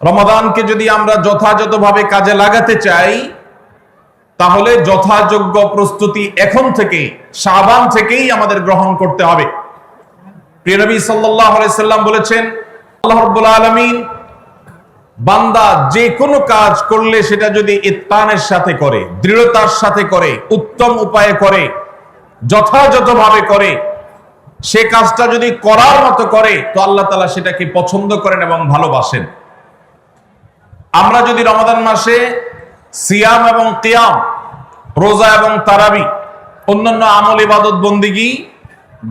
রমাদানকে যদি আমরা যথাযথভাবে কাজে লাগাতে চাই, তাহলে যথাযোগ্য প্রস্তুতি এখন থেকে সাবান থেকেই আমাদের গ্রহণ করতে হবে। প্রিয় নবী সাল্লাল্লাহু সাল্লাম বলেছেন, আল্লাহ রাব্বুল আলামিন বান্দা যে কোনো কাজ করলে সেটা যদি ইত্তানের সাথে করে, দৃঢ়তার সাথে করে, উত্তম উপায়ে করে, যথাযথভাবে করে, সে কাজটা যদি করার মতো করে, তো আল্লাহ তালা সেটাকে পছন্দ করেন এবং ভালোবাসেন। আমরা যদি রমাদান মাসে সিয়াম এবং কিয়াম, রোজা এবং তারাবি, অন্যান্য আমল ইবাদত বন্দিগি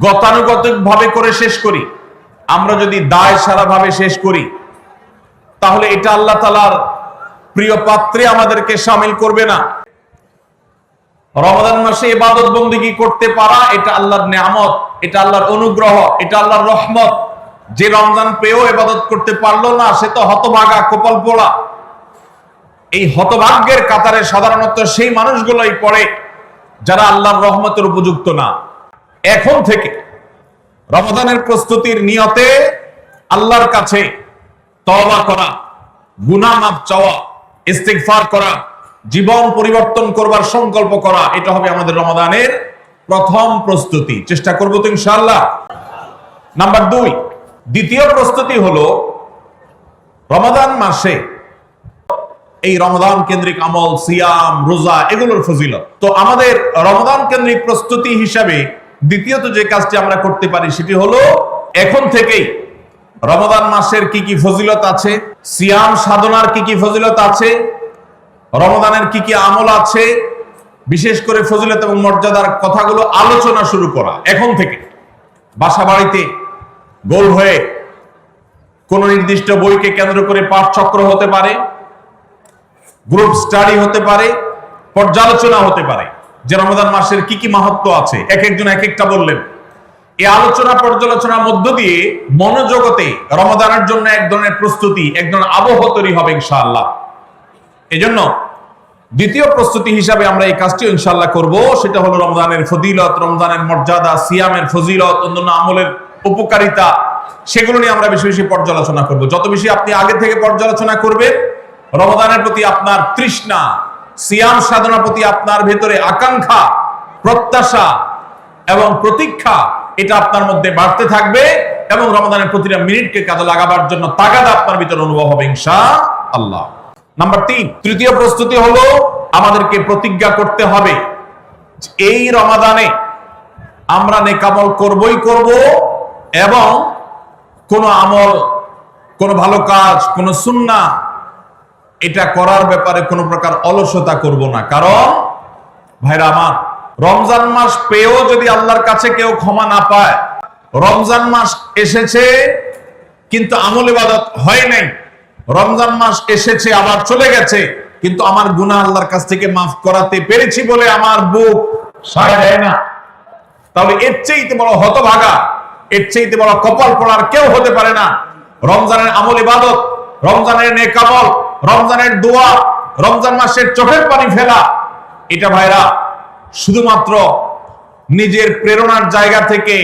গতানুগতিক ভাবে করে শেষ করি, আমরা যদি দায় সারা ভাবে শেষ করি, তাহলে এটা আল্লাহ তালার প্রিয় পাত্রে আমাদেরকে সামিল করবে না। রমাদান মাসে ইবাদত বন্দিগি করতে পারা, এটা আল্লাহর নিয়ামত, এটা আল্লাহর অনুগ্রহ, এটা আল্লাহর রহমত। যে রমজান পেয়েও ইবাদত করতে পারল না, সে তো হতভাগা, কপাল পোড়া। এই হতভাগ্যের কাতারে সাধারণত সেই মানুষগুলোই পড়ে যারা আল্লাহর রহমতের উপযুক্ত না। এখন থেকে রমজানের প্রস্তুতির নিয়তে আল্লাহর কাছে তওবা করা, গুনাহ মাফ চাওয়া, ইস্তিগফার করা, জীবন পরিবর্তন করবার সংকল্প করা, এটা হবে আমাদের রমাদানের প্রথম প্রস্তুতি। চেষ্টা করব তো ইনশাআল্লাহ। নাম্বার দুই, দ্বিতীয় প্রস্তুতি হলো রমাদান মাসে এই রমদান কেন্দ্রিক আমল, সিয়াম, রোজা, এগুলোর ফজিলত। তো আমাদের রমদান কেন্দ্রিক প্রস্তুতি হিসাবে দ্বিতীয়ত যে কাজটি আমরা করতে পারি সেটি হলো, এখন থেকেই রমদান মাসের কি কি ফজিলত আছে, সিয়াম সাধনার কি কি ফজিলত আছে রমদানের কি কি আমল আছে, বিশেষ করে ফজিলত এবং মর্যাদার কথাগুলো আলোচনা শুরু করা, এখন থেকে। বাসা বাড়িতে গোল হয়ে কোন নির্দিষ্ট বইকে কেন্দ্র করে পাঠ চক্র হতে পারে গ্রুপ স্টাডি হতে পারে, পর্যালোচনা হতে পারে, যে রমজান মাসের কি কি মাহাত্ম আছে, এক একজন এক একটা বললেন। এই আলোচনা পর্যালোচনার মধ্য দিয়ে মনোজগতে রমজানের জন্য এক ধরনের প্রস্তুতি, এক ধরনের আবহ তৈরি হবে ইনশাআল্লাহ। এজন্য দ্বিতীয় প্রস্তুতি হিসাবে আমরা এই কাজটি ইনশাআল্লাহ করব, সেটা হলো রমজানের ফজিলত, রমজানের মর্যাদা, সিয়ামের ফজিলত, অন্যান্য আমলের উপকারিতা, সেগুলো নিয়ে আমরা বেশি বেশি পর্যালোচনা করব। যত বেশি আপনি আগে থেকে পর্যালোচনা করবেন রমজানের প্রতি আপনার তৃষ্ণা, সিয়াম সাধনার প্রতি আপনার ভেতরে আকাঙ্ক্ষা, প্রত্যাশা এবং প্রতীক্ষা, এটা আপনার মধ্যে বাড়তে থাকবে এবং রমজানের প্রতিটা মিনিটকে কাজে লাগাবার জন্য তাগাদা আপনার ভিতরে অনুভব হবে ইনশা আল্লাহ নাম্বার তিন, তৃতীয় প্রস্তুতি হলো আমাদেরকে প্রতিজ্ঞা করতে হবে এই রমাদানে আমরা নেকামল করবই করব এবং কোন আমল, কোন ভালো কাজ, কোন সুন্না এটা করার ব্যাপারে কোনো প্রকার অলসতা করব না। কারণ, ভাইরা আমার, রমজান মাস পেয়েও যদি আল্লাহর কাছে কেউ ক্ষমা না পায়, রমজান মাস এসেছে কিন্তু আমল ইবাদত হয় নাই। রমজান মাস এসেছে, আবার চলে গেছে, কিন্তু আমার গুনাহ আল্লাহর কাছ থেকে মাফ করাতে পেরেছি বলে আমার বুক সাড়া দেয় না। তাহলে এর চেয়েতে বড় হতভাগা, এর চেয়েতে বড় কপাল পড়ার কেউ হতে পারে না। রমজানের আমল ইবাদত, রমজানের নেকামল রমজানের দোয়া, রমজান মাসের চোখের পানি ফেলা, এটা ভাইরা শুধুমাত্র নিজের প্রেরণার জায়গা থেকে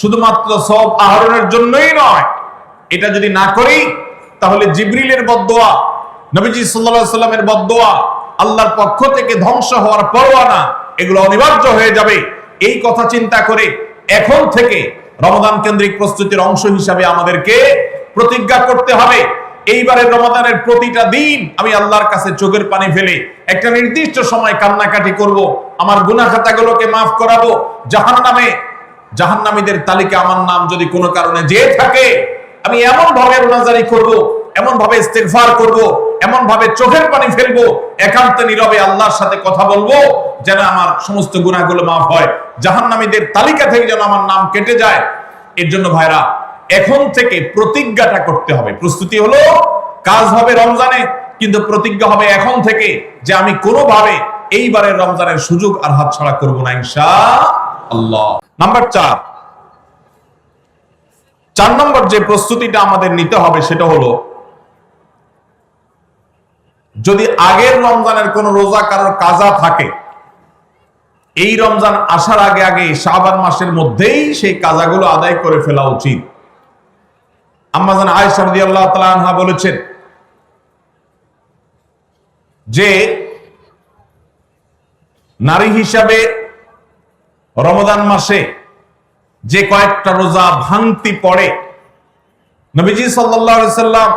শুধুমাত্র সব আহরণের জন্যই নয়, এটা যদি না করি, তাহলে জিবরিলের বদোয়া নবীজি সাল্লাল্লাহু সাল্লামের বদোয়া আল্লাহর পক্ষ থেকে ধ্বংস হওয়ার পরোয়ানা, এগুলো অনিবার্য হয়ে যাবে। এই কথা চিন্তা করে এখন থেকে রমদান কেন্দ্রিক প্রস্তুতির অংশ হিসাবে আমাদেরকে প্রতিজ্ঞা করতে হবে। এইবারের রমাদানের প্রতিটা দিন আমি আল্লাহর কাছে চোখের পানি ফেলে একটা নির্দিষ্ট সময় কান্নাকাটি করব, আমার গুনা খাতাগুলোকে মাফ করাবো জাহান নামে জাহান্নামীদের তালিকা আমার নাম যদি কোনো কারণে যে থাকে, আমি এমন ভাবে রোনাজারি করব এমন ভাবে ইস্তেগফার করব এমন ভাবে চোখের পানি ফেলব, একান্ত নীরবে আল্লাহর সাথে কথা বলব, যেন আমার সমস্ত গুনাহগুলো মাফ হয়। জাহান্নামীদের তালিকা থেকে যেন আমার নাম কেটে যায়। এর জন্য ভাইরা এখন থেকে প্রতিজ্ঞাটা করতে হবে। প্রস্তুতি হলো, কাজ হবে রমজানে, কিন্তু প্রতিজ্ঞা হবে এখন থেকে যে আমি কোনোভাবে এইবারের রমজানের সুযোগ আর হাত ছাড়া করব না ইনশা আল্লাহ নাম্বার চার। চার নম্বর যে প্রস্তুতিটা আমাদের নিতে হবে সেটা হলো, যদি আগের রমজানের কোন রোজা কারোর কাজা থাকে, এই রমজান আসার আগে আগে শাবান মাসের মধ্যেই সেই কাজাগুলো আদায় করে ফেলা উচিত। আম্মাজান আয়েশা রাদিয়াল্লাহু তাআলা আনহা বলেছেন যে নারী হিসাবে রমজান মাসে যে কয়েকটা রোজা ভাঙতি পড়ে, নবীজি সাল্লাম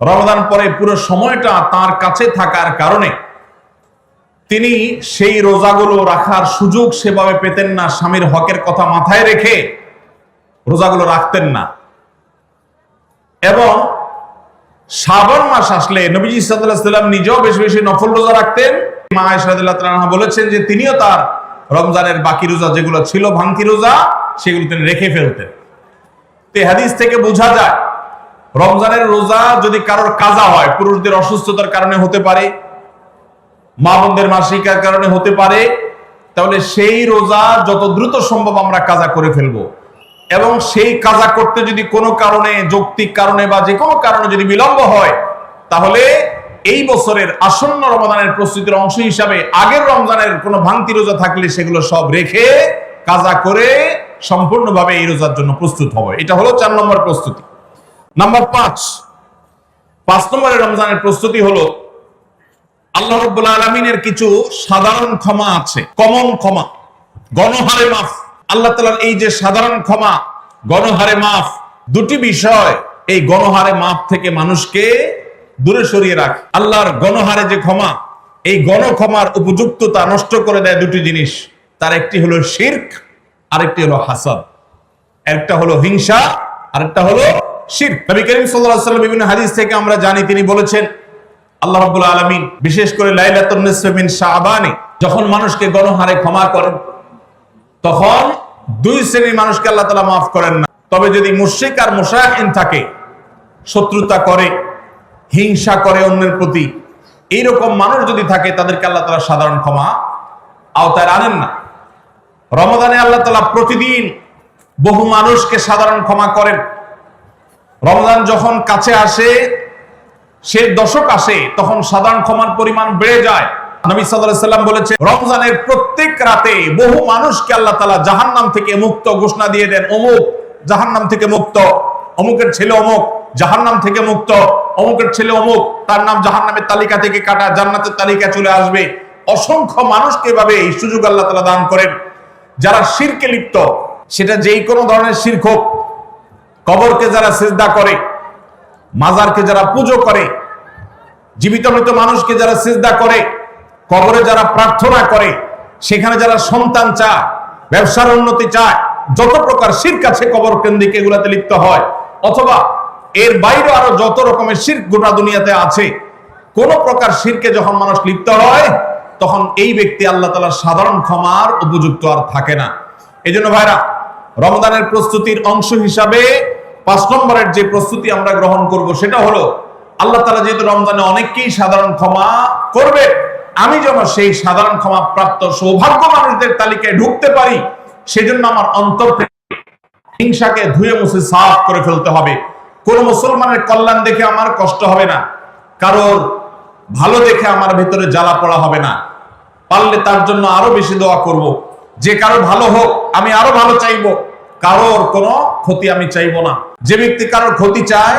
রমজান পরে পুরো সময়টা তার কাছে থাকার কারণে তিনি সেই রোজাগুলো রাখার সুযোগ সেভাবে পেতেন না, স্বামীর হকের কথা মাথায় রেখে রোজাগুলো রাখতেন না। এবং শ্রাবণ মাস আসলে নবীজি সাল্লাম নিজেও বেশি বেশি নফল রোজা রাখতেন। মা বলেছেন যে তিনিও তার রমজানের বাকি রোজা যেগুলো ছিল, ভাঙতি রোজা, সেগুলো তিনি রেখে ফেলতেন। তো হাদিস থেকে বোঝা যায়, রমজানের রোজা যদি কারোর কাজা হয়, পুরুষদের অসুস্থতার কারণে হতে পারে মা বোনদের মাসিকার কারণে হতে পারে, তাহলে সেই রোজা যত দ্রুত সম্ভব আমরা কাজা করে ফেলব। এবং সেই কাজা করতে যদি কোনো কারণে, যৌক্তিক কারণে বা যে কোনো কারণে যদি বিলম্ব হয়, তাহলে এই বছরের আসন্ন রমজানের প্রস্তুতির অংশ হিসাবে আগের রমজানের কোনো ভাঙতি রোজা থাকলে সেগুলো সব রেখে কাজা করে সম্পূর্ণভাবে এই রোজার জন্য প্রস্তুত হবে। এটা হলো চার নম্বর প্রস্তুতি। নাম্বার পাঁচ পাঁচ নম্বরের রমজানের প্রস্তুতি হলো, আল্লাহ রব্বুল আলমিনের কিছু সাধারণ ক্ষমা আছে, কমন ক্ষমা, গণহারে মাফ। আল্লাহ তালার এই যে সাধারণ ক্ষমা, গণহারে মাফ, দুটি বিষয় এই গণহারে মাফ থেকে মানুষকে দূরে সরিয়ে রাখ। আল্লাহর গণহারে যে ক্ষমা, এই গণ ক্ষমার উপযুক্ততা নষ্ট করে দেয় দুটি জিনিস। তার একটি হলো শির্ক, আরেকটি হলো হাসাদ। একটা হলো হিংসা, আরেকটা হলো শির্ক। নবী করিম আলাইহি বিভিন্ন হাদিস থেকে আমরা জানি, তিনি বলেছেন, আল্লাহ রাব্বুল আলামিন, বিশেষ করে মিন শাবানে যখন মানুষকে গণহারে ক্ষমা করেন, তখন দুই শ্রেণির মানুষকে আল্লাহ তাআলা মাফ করেন না। তবে যদি মুশরিক আর মুশাহিন থাকে, শত্রুতা করে, হিংসা করে অন্যের প্রতি, এইরকম মানুষ যদি থাকে, তাদেরকে আল্লাহ তাআলা সাধারণ ক্ষমা আওতায় আনেন না। রমজানে আল্লাহ তাআলা প্রতিদিন বহু মানুষকে সাধারণ ক্ষমা করেন। রমজান যখন কাছে আসে, সে দশক আসে, তখন সাধারণ ক্ষমার পরিমাণ বেড়ে যায়। নবী সাল্লাম বলেছে রমজানের প্রত্যেক রাতে বহু মানুষকে আল্লাহ তাআলা জাহান্নাম থেকে মুক্ত ঘোষণা দিয়ে দেন, অমুক জাহান্নাম থেকে মুক্ত, অমুকের ছেলে অমুক, জাহান্নাম থেকে মুক্ত, অমুকের ছেলে অমুক, তার নাম জাহান্নামের তালিকা থেকে কাটা, জান্নাতের তালিকা চলে আসবে। অসংখ্য মানুষকে এভাবে এই সুযোগ আল্লাহ তালা দান করেন। যারা শিরকে লিপ্ত, সেটা যেই কোনো ধরনের শিরক হোক, কবরকে যারা সিজদা করে, মাজারকে যারা পুজো করে, জীবিত মৃত মানুষকে যারা সিজদা করে কবরে যারা প্রার্থনা করে, সেখানে যারা সন্তান চায়, ব্যবসার উন্নতি চায়, যত প্রকার শির্ক কাছে কবর কেন্দ্রিক এগুলাতে লিপ্ত হয়, অথবা এর বাইরে আরও যত রকমের শির্ক গোটা দুনিয়াতে আছে, কোন প্রকার শিরকে যখন মানুষ লিপ্ত হয়, তখন এই ব্যক্তি আল্লাহ তালার সাধারণ ক্ষমার উপযুক্ত আর থাকে না। এই জন্য ভাইরা রমদানের প্রস্তুতির অংশ হিসাবে পাঁচ নম্বরের যে প্রস্তুতি আমরা গ্রহণ করব, সেটা হলো, আল্লাহ তালা যেহেতু রমজানে অনেককেই সাধারণ ক্ষমা করবে আমি যেন সেই সাধারণ ক্ষমা প্রাপ্ত সৌভাগ্য মানুষদের তালিকায় ঢুকতে পারি, সেজন্য আমার অন্তর হিংসাকে ধুয়ে মুছে সাফ করে ফেলতে হবে। কোন মুসলমানের কল্যাণ দেখে আমার কষ্ট হবে না, কারোর ভালো দেখে আমার ভেতরে জ্বালা পড়া হবে না। পারলে তার জন্য আরও বেশি দোয়া করব। যে কারও ভালো হোক, আমি আরও ভালো চাইব, কারোর কোনো ক্ষতি আমি চাইব না। যে ব্যক্তি কারোর ক্ষতি চায়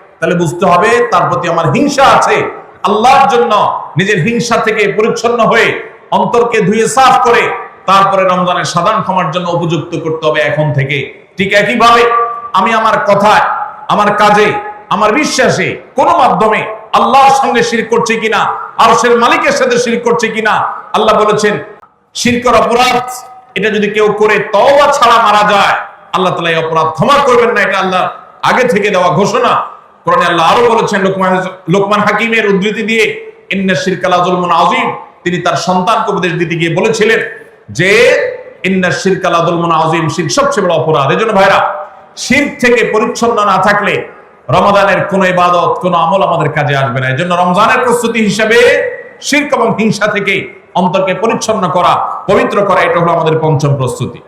তাহলে বুঝতে হবে তার প্রতি আমার হিংসা আছে। আল্লাহর জন্য নিজের হিংসা থেকে পরিচ্ছন্ন হয়ে অন্তরকে ধুয়ে সাফ করে তারপরে রমজানের সাধারণ ক্ষমার জন্য উপযুক্ত করতে হবে এখন থেকে। ঠিক একইভাবে আমি আমার কথায়, আমার কাজে, আমার বিশ্বাসে কোন মাধ্যমে আল্লাহর সঙ্গে শির করছে কিনা আর সে মালিকের সাথে শির করছে কিনা, আল্লাহ বলেছেন শিরকর অপরাধ, এটা যদি কেউ করে তওবা ছাড়া মারা যায়, আল্লাহ তালা এই অপরাধ ক্ষমা করবেন না, এটা আল্লাহ আগে থেকে দেওয়া ঘোষণা। কোরআনে আল্লাহ আরও বলেছেন লোকমান লোকমান হাকিমের উদ্ধৃতি দিয়ে, ইন্না শিরকালা জুলমুন আজিম তিনি তার সন্তানকে উপদেশ দিতে গিয়ে বলেছিলেন যে, ইন্না শিরকালা জুলমুন আজিম শির সবচেয়ে বড় অপরাধ। এজন্য ভাইরা, শির থেকে পরিচ্ছন্ন না থাকলে রমাদানের কোন ইবাদত, কোন আমল আমাদের কাজে আসবে না। এজন্য রমজানের প্রস্তুতি হিসাবে শির্ক এবং হিংসা থেকে অন্তরকে পরিচ্ছন্ন করা, পবিত্র করা, এটা হলো আমাদের পঞ্চম প্রস্তুতি।